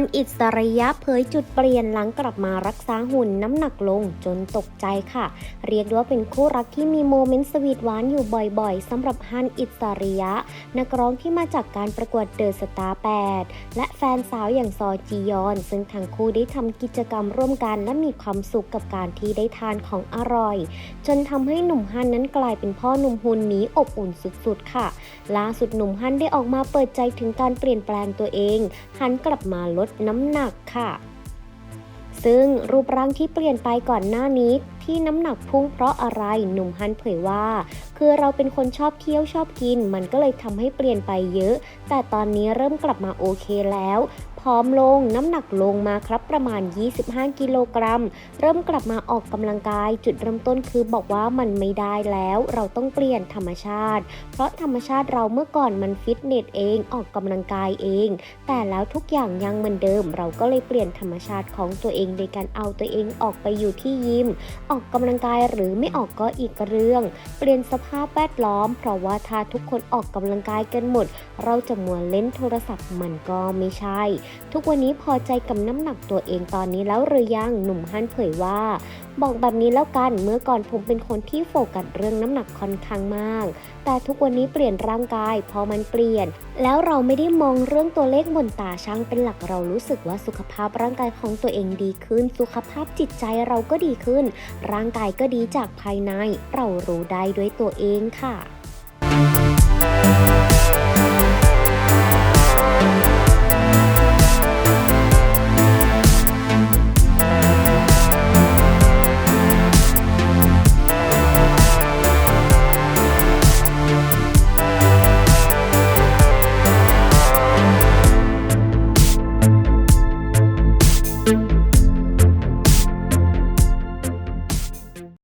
ฮันอิสริยะเผยจุดเปลี่ยนหลังกลับมารักษาหุ่นน้ำหนักลงจนตกใจค่ะ เรียกด้ว่าเป็นคู่รักที่มีโมเมนต์สวีทหวานอยู่บ่อยๆสำหรับฮันอิสริยะ นักร้องที่มาจากการประกวดเดอะสตาร์8และแฟนสาวอย่างซอจียอน ซึ่งทั้งคู่ได้ทำกิจกรรมร่วมกันและมีความสุขกับการที่ได้ทานของอร่อย จนทำให้หนุ่มฮันนั้นกลายเป็นพ่อหนุ่มหุ่นหมีอบอุ่นสุดๆค่ะล่าสุดหนุ่มฮันได้ออกมาเปิดใจถึงการเปลี่ยนแปลงตัวเองหันกลับมาลดน้ำหนักค่ะ ซึ่งรูปร่างที่เปลี่ยนไปก่อนหน้านี้ที่น้ำหนักพุ่งเพราะอะไรหนุ่มฮันเผยว่า คือเราเป็นคนชอบเที่ยวชอบกิน มันก็เลยทำให้เปลี่ยนไปเยอะ แต่ตอนนี้เริ่มกลับมาโอเคแล้ว พร้อมลงน้ำหนักลงมาครับประมาณ 25 กิโลกรัม เริ่มกลับมาออกกำลังกาย จุดเริ่มต้นคือบอกว่ามันไม่ได้แล้ว เราต้องเปลี่ยนธรรมชาติ เพราะธรรมชาติเราเมื่อก่อนมันฟิตเนสเองออกกำลังกายเอง แต่แล้วทุกอย่างยังเหมือนเดิม เราก็เลยเปลี่ยนธรรมชาติของตัวเองโดยการเอาตัวเองออกไปอยู่ที่ยิม ออกกำลังกายหรือไม่ออกก็อีกเรื่อง เปลี่ยนสภาพแวดล้อม เพราะว่าถ้าทุกคนออกกำลังกายกันหมด เราจะมัวเล่นโทรศัพท์มันก็ไม่ใช่ทุกวันนี้พอใจกับน้ำหนักตัวเองตอนนี้แล้วหรือยังหนุ่มฮันเผยว่า บอกแบบนี้แล้วกันเมื่อก่อนผมเป็นคนที่โฟกัสเรื่องน้ำหนักค่อนข้างมาก แต่ทุกวันนี้เปลี่ยนร่างกาย พอมันเปลี่ยน แล้วเราไม่ได้มองเรื่องตัวเลขบนตาช่างเป็นหลักเรารู้สึกว่าสุขภาพร่างกายของตัวเองดีขึ้น สุขภาพจิตใจเราก็ดีขึ้น ร่างกายก็ดีจากภายใน เรารู้ได้ด้วยตัวเองค่ะ